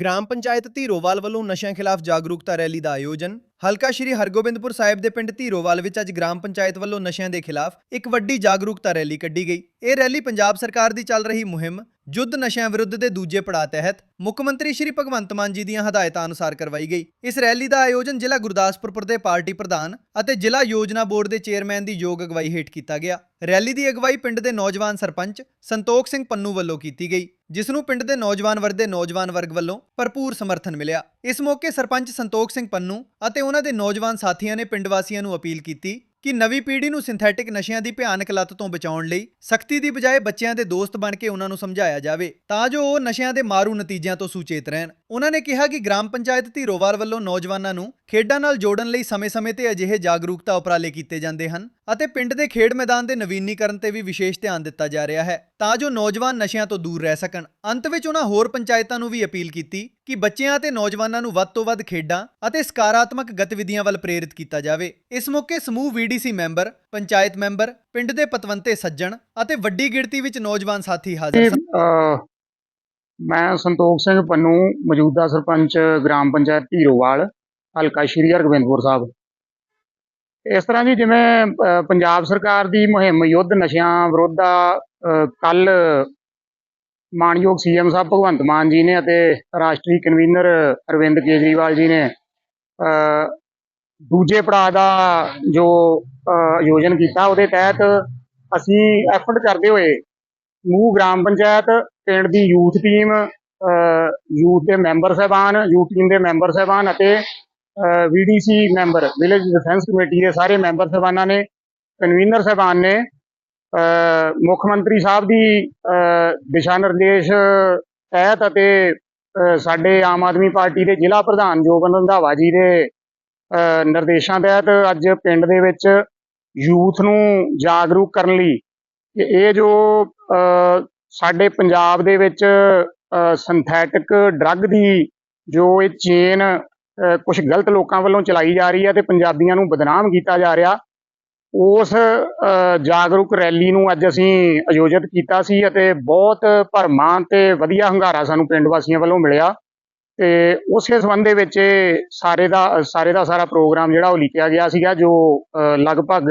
Gram panchayat Dhirowal ਵੱਲੋਂ ਨਸ਼ਿਆਂ ਖਿਲਾਫ ਜਾਗਰੂਕਤਾ ਰੈਲੀ ਦਾ ਆਯੋਜਨ। ਹਲਕਾ ਸ਼੍ਰੀ ਹਰਗੋਬਿੰਦਪੁਰ ਸਾਹਿਬ ਦੇ ਪਿੰਡ ਧੀਰੋਵਾਲ ਵਿੱਚ ਅੱਜ ਗ੍ਰਾਮ ਪੰਚਾਇਤ ਵੱਲੋਂ ਨਸ਼ਿਆਂ ਦੇ ਖਿਲਾਫ ਇੱਕ ਵੱਡੀ ਜਾਗਰੂਕਤਾ ਰੈਲੀ ਕੱਢੀ ਗਈ। ਇਹ ਰੈਲੀ ਪੰਜਾਬ ਸਰਕਾਰ ਦੀ ਚੱਲ ਰਹੀ ਮੁਹਿੰਮ ਜੁੱਧ ਨਸ਼ਿਆਂ ਵਿਰੁੱਧ ਦੇ ਦੂਜੇ ਪੜਾਅ ਤਹਿਤ ਮੁੱਖ ਮੰਤਰੀ ਸ਼੍ਰੀ ਭਗਵੰਤ ਮਾਨ ਜੀ ਦੀਆਂ ਹਦਾਇਤਾਂ ਅਨੁਸਾਰ ਕਰਵਾਈ ਗਈ। ਇਸ ਰੈਲੀ ਦਾ ਆਯੋਜਨ ਜ਼ਿਲ੍ਹਾ ਗੁਰਦਾਸਪੁਰ ਦੇ ਪਾਰਟੀ ਪ੍ਰਧਾਨ ਅਤੇ ਜ਼ਿਲ੍ਹਾ ਯੋਜਨਾ ਬੋਰਡ ਦੇ ਚੇਅਰਮੈਨ ਦੀ ਯੋਗ ਅਗਵਾਈ ਹੇਠ ਕੀਤਾ ਗਿਆ। ਰੈਲੀ ਦੀ ਅਗਵਾਈ ਪਿੰਡ ਦੇ ਨੌਜਵਾਨ ਸਰਪੰਚ ਸੰਤੋਖ ਸਿੰਘ ਪੰਨੂ ਵੱਲੋਂ ਕੀਤੀ ਗਈ, ਜਿਸ ਨੂੰ ਪਿੰਡ ਦੇ ਨੌਜਵਾਨ ਵਰਗ ਦੇ ਨੌਜਵਾਨ ਵਰਗ ਵੱਲੋਂ ਭਰਪੂਰ ਸਮਰਥਨ ਮਿਲਿਆ। ਇਸ ਮੌਕੇ ਸਰਪੰਚ ਸੰਤੋਖ ਸਿੰਘ ਪੰਨੂ ਅਤੇ ਉਹਨਾਂ ਦੇ ਨੌਜਵਾਨ ਸਾਥੀਆਂ ਨੇ ਪਿੰਡ ਵਾਸੀਆਂ ਨੂੰ ਅਪੀਲ ਕੀਤੀ ਕਿ ਨਵੀਂ ਪੀੜ੍ਹੀ ਨੂੰ ਸਿੰਥੈਟਿਕ ਨਸ਼ਿਆਂ ਦੀ ਭਿਆਨਕ ਲੱਤ ਤੋਂ ਬਚਾਉਣ ਲਈ ਸਖਤੀ ਦੀ ਬਜਾਏ ਬੱਚਿਆਂ ਦੇ ਦੋਸਤ ਬਣ ਕੇ ਉਹਨਾਂ ਨੂੰ ਸਮਝਾਇਆ ਜਾਵੇ, ਤਾਂ ਜੋ ਉਹ ਨਸ਼ਿਆਂ ਦੇ ਮਾਰੂ ਨਤੀਜਿਆਂ ਤੋਂ ਸੁਚੇਤ ਰਹਿਣ। ਉਹਨਾਂ ਨੇ ਕਿਹਾ ਕਿ ਗ੍ਰਾਮ ਪੰਚਾਇਤ ਧੀਰੋਵਾਲ ਵੱਲੋਂ ਨੌਜਵਾਨਾਂ ਨੂੰ ਖੇਡਾਂ ਨਾਲ ਜੋੜਨ ਲਈ ਸਮੇਂ-ਸਮੇਂ ਤੇ ਅਜਿਹੇ ਜਾਗਰੂਕਤਾ ਉਪਰਾਲੇ ਕੀਤੇ ਜਾਂਦੇ ਹਨ ਅਤੇ ਪਿੰਡ ਦੇ ਖੇਡ ਮੈਦਾਨ ਦੇ ਨਵੀਨੀਕਰਨ ਤੇ ਵੀ ਵਿਸ਼ੇਸ਼ ਧਿਆਨ ਦਿੱਤਾ ਜਾ ਰਿਹਾ ਹੈ ਤਾਂ ਜੋ ਨੌਜਵਾਨ ਨਸ਼ਿਆਂ ਤੋਂ ਦੂਰ ਰਹਿ ਸਕਣ। ਅੰਤ ਵਿੱਚ ਉਹਨਾਂ ਹੋਰ ਪੰਚਾਇਤਾਂ ਨੂੰ ਵੀ ਅਪੀਲ ਕੀਤੀ ਕਿ ਬੱਚਿਆਂ ਅਤੇ ਨੌਜਵਾਨਾਂ ਨੂੰ ਵੱਧ ਤੋਂ ਵੱਧ ਖੇਡਾਂ ਅਤੇ ਸਕਾਰਾਤਮਕ ਗਤੀਵਿਧੀਆਂ ਵੱਲ ਪ੍ਰੇਰਿਤ ਕੀਤਾ ਜਾਵੇ। ਇਸ ਮੌਕੇ ਸਮੂਹ ਵੀਡੀਸੀ ਮੈਂਬਰ ਪੰਚਾਇਤ ਮੈਂਬਰ ਪਿੰਡ ਦੇ ਪਤਵੰਤੇ ਸੱਜਣ ਅਤੇ ਵੱਡੀ ਗਿਣਤੀ ਵਿੱਚ ਨੌਜਵਾਨ ਸਾਥੀ ਹਾਜ਼ਰ ਸਨ। ਮੈਂ ਸੰਤੋਖ ਸਿੰਘ ਪੰਨੂ ਮੌਜੂਦਾ ਸਰਪੰਚ ਗ੍ਰਾਮ ਪੰਚਾਇਤ ਧੀਰੋਵਾਲ ਹਲਕਾ ਸ਼੍ਰੀ ਹਰਗੋਬਿੰਦਪੁਰ ਸਾਹਿਬ। ਇਸ ਤਰ੍ਹਾਂ ਜੀ ਜਿਵੇਂ ਪੰਜਾਬ ਸਰਕਾਰ ਦੀ ਮੁਹਿੰਮ, ਯੁੱਧ ਨਸ਼ਿਆਂ ਵਿਰੁੱਧ ਕੱਲ ਮਾਨਯੋਗ ਸੀਐਮ ਸਾਹਿਬ ਭਗਵੰਤ ਮਾਨ ਜੀ ਨੇ ਅਤੇ ਰਾਸ਼ਟਰੀ ਕਨਵੀਨਰ ਅਰਵਿੰਦ ਕੇਜਰੀਵਾਲ ਜੀ ਨੇ ਦੂਜੇ ਪੜਾਅ ਦਾ ਜੋ ਆਯੋਜਨ ਕੀਤਾ, ਉਹਦੇ ਤਹਿਤ ਅਸੀਂ ਐਫਰਟ ਕਰਦੇ ਹੋਏ ਸਮੂਹ ਗ੍ਰਾਮ ਪੰਚਾਇਤ, ਪਿੰਡ ਦੀ ਯੂਥ ਟੀਮ ਯੂਥ ਦੇ ਮੈਂਬਰ ਸਾਹਿਬਾਨ, ਯੂਥ ਟੀਮ ਦੇ ਮੈਂਬਰ ਸਾਹਿਬਾਨ ਅਤੇ VDC member village defence committee ਦੇ ਸਾਰੇ ਮੈਂਬਰ ਸਾਹਿਬਾਨਾਂ ਨੇ ਕਨਵੀਨਰ ਸਾਹਿਬਾਨ ਨੇ ਮੁੱਖ ਮੰਤਰੀ ਸਾਹਿਬ ਦੀ ਦਿਸ਼ਾ ਨਿਰਦੇਸ਼ ਤਹਿਤ ਅਤੇ ਸਾਡੇ ਆਮ ਆਦਮੀ ਪਾਰਟੀ ਦੇ ਜ਼ਿਲ੍ਹਾ ਪ੍ਰਧਾਨ ਜੋਬਨ ਰੰਧਾਵਾ ਜੀ ਦੇ ਨਿਰਦੇਸ਼ਾਂ ਤਹਿਤ ਅੱਜ ਪਿੰਡ ਦੇ ਵਿੱਚ ਯੂਥ ਨੂੰ ਜਾਗਰੂਕ ਕਰਨ ਲਈ ਕਿ ਇਹ ਜੋ ਸਾਡੇ ਪੰਜਾਬ ਦੇ ਵਿੱਚ ਸਿੰਥੈਟਿਕ ਡਰੱਗ ਦੀ ਜੋ ਇਹ ਚੇਨ ਕੁਝ ਗਲਤ ਲੋਕਾਂ ਵੱਲੋਂ ਚਲਾਈ ਜਾ ਰਹੀ ਹੈ ਤੇ ਪੰਜਾਬੀਆਂ ਨੂੰ ਬਦਨਾਮ ਕੀਤਾ ਜਾ ਰਿਹਾ। ਉਸ ਜਾਗਰੂਕ ਰੈਲੀ ਨੂੰ ਅੱਜ ਅਸੀਂ ਆਯੋਜਿਤ ਕੀਤਾ ਸੀ ਅਤੇ ਬਹੁਤ ਭਰਮਾਂ ਤੇ ਵਧੀਆ ਹੰਗਾਰਾ ਸਾਨੂੰ ਪਿੰਡ ਵਾਸੀਆਂ ਵੱਲੋਂ ਮਿਲਿਆ। ਤੇ ਉਸੇ ਸੰਬੰਧ ਦੇ ਵਿੱਚ ਇਹ ਸਾਰੇ ਦਾ ਸਾਰੇ ਦਾ ਸਾਰਾ ਪ੍ਰੋਗਰਾਮ ਜਿਹੜਾ ਉਹ ਲਿਖਿਆ ਗਿਆ ਸੀਗਾ, ਜੋ ਲਗਭਗ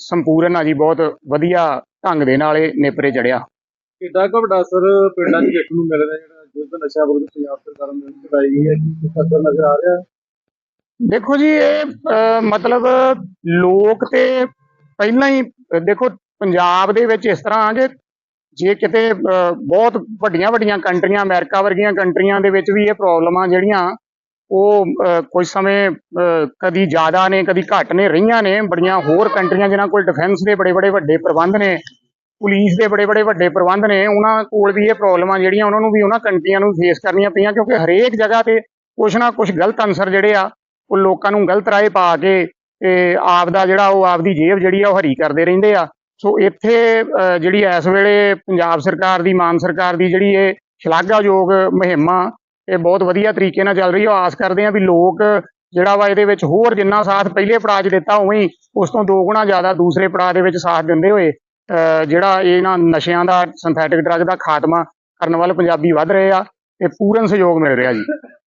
ਸੰਪੂਰਨ ਆ ਜੀ, ਬਹੁਤ ਵਧੀਆ ਢੰਗ ਦੇ ਨਾਲ ਇਹ ਨੇਪਰੇ ਚੜਿਆ। ਕਿੱਡਾ ਕੁ ਵੱਡਾ ਅਸਰ ਪਿੰਡਾਂ 'ਚ ਦੇਖਣ ਨੂੰ ਮਿਲ ਜਿਹੜਾ ਯੁੱਧ ਨਸ਼ਾ ਵਿਰੁੱਧ ਪੰਜਾਬ ਸਰਕਾਰ ਨੇ ਚਲਾਈ ਗਈ ਹੈ ਕੀ ਕੁਛ ਨਜ਼ਰ ਆ ਰਿਹਾ ਦੇਖੋ ਜੀ ਇਹ ਮਤਲਬ ਲੋਕ ਤੇ ਪਹਿਲਾਂ ਹੀ ਦੇਖੋ ਪੰਜਾਬ ਦੇ ਵਿੱਚ ਇਸ ਤਰ੍ਹਾਂ ਕਿ ਜੇ ਕਿਤੇ ਬਹੁਤ ਵੱਡੀਆਂ ਵੱਡੀਆਂ ਕੰਟਰੀਆਂ ਅਮਰੀਕਾ ਵਰਗੀਆਂ ਕੰਟਰੀਆਂ ਦੇ ਵਿੱਚ ਵੀ ਇਹ ਪ੍ਰੋਬਲਮਾਂ ਜਿਹੜੀਆਂ ਉਹ ਅਹ, ਸਮੇਂ ਅਹ, ਕਦੀ ਜ਼ਿਆਦਾ ਨੇ ਕਦੀ ਘੱਟ ਨੇ ਰਹੀਆਂ ਨੇ ਬੜੀਆਂ ਹੋਰ ਕੰਟਰੀਆਂ ਜਿਨ੍ਹਾਂ ਕੋਲ ਡਿਫੈਂਸ ਦੇ ਬੜੇ ਬੜੇ ਵੱਡੇ ਪ੍ਰਬੰਧ ਨੇ ਪੁਲਿਸ ਦੇ ਬੜੇ ਬੜੇ ਵੱਡੇ ਪ੍ਰਬੰਧ ਨੇ, ਉਹਨਾਂ ਕੋਲ ਵੀ ਇਹ ਪ੍ਰੋਬਲਮਾਂ ਜਿਹੜੀਆਂ ਉਹਨਾਂ ਨੂੰ ਵੀ ਉਹਨਾਂ ਕੰਟਰੀਆਂ ਨੂੰ ਫੇਸ ਕਰਨੀਆਂ ਪਈਆਂ, ਕਿਉਂਕਿ ਹਰੇਕ ਜਗ੍ਹਾ ਤੇ ਕੁਛ ਨਾ ਕੁਛ ਗਲਤ ਅਨਸਰ ਜਿਹੜੇ ਆ, ਉਹ ਲੋਕਾਂ ਨੂੰ ਗਲਤ ਰਾਏ ਪਾ ਕੇ ਤੇ ਆਪ ਦਾ ਜਿਹੜਾ ਉਹ ਆਪਦੀ ਜੇਬ ਜਿਹੜੀ ਆ ਉਹ ਹਰੀ ਕਰਦੇ ਰਹਿੰਦੇ ਆ। ਸੋ ਇੱਥੇ ਜਿਹੜੀ ਇਸ ਵੇਲੇ ਪੰਜਾਬ ਸਰਕਾਰ ਦੀ, ਮਾਨ ਸਰਕਾਰ ਦੀ ਜਿਹੜੀ ਇਹ ਸ਼ਲਾਘਾਯੋਗ ਮੁਹਿੰਮ ਆ ਇਹ ਬਹੁਤ ਵਧੀਆ ਤਰੀਕੇ ਨਾਲ ਚੱਲ ਰਹੀ ਆ। ਆਸ ਕਰਦੇ ਆ ਵੀ ਲੋਕ ਜਿਹੜਾ ਵਾ ਇਹਦੇ ਵਿੱਚ ਹੋਰ ਜਿੰਨਾ ਸਾਥ ਪਹਿਲੇ ਪੜਾਅ 'ਚ ਦਿੱਤਾ, ਉਵੇਂ ਹੀ ਉਸ ਤੋਂ ਦੋ ਗੁਣਾ ਜ਼ਿਆਦਾ ਦੂਸਰੇ ਪੜਾਅ ਦੇ ਵਿੱਚ ਸਾਥ ਦਿੰਦੇ ਹੋਏ ਜਿਹੜਾ ਇਹਨਾਂ ਨਸ਼ਿਆਂ ਦਾ ਸਿੰਥੈਟਿਕ ਡਰੱਗ ਦਾ ਖਾਤਮਾ ਕਰਨ ਵੱਲ ਪੰਜਾਬੀ ਵੱਧ ਰਹੇ ਆ ਤੇ ਪੂਰਨ ਸਹਿਯੋਗ ਮਿਲ ਰਿਹਾ ਜੀ।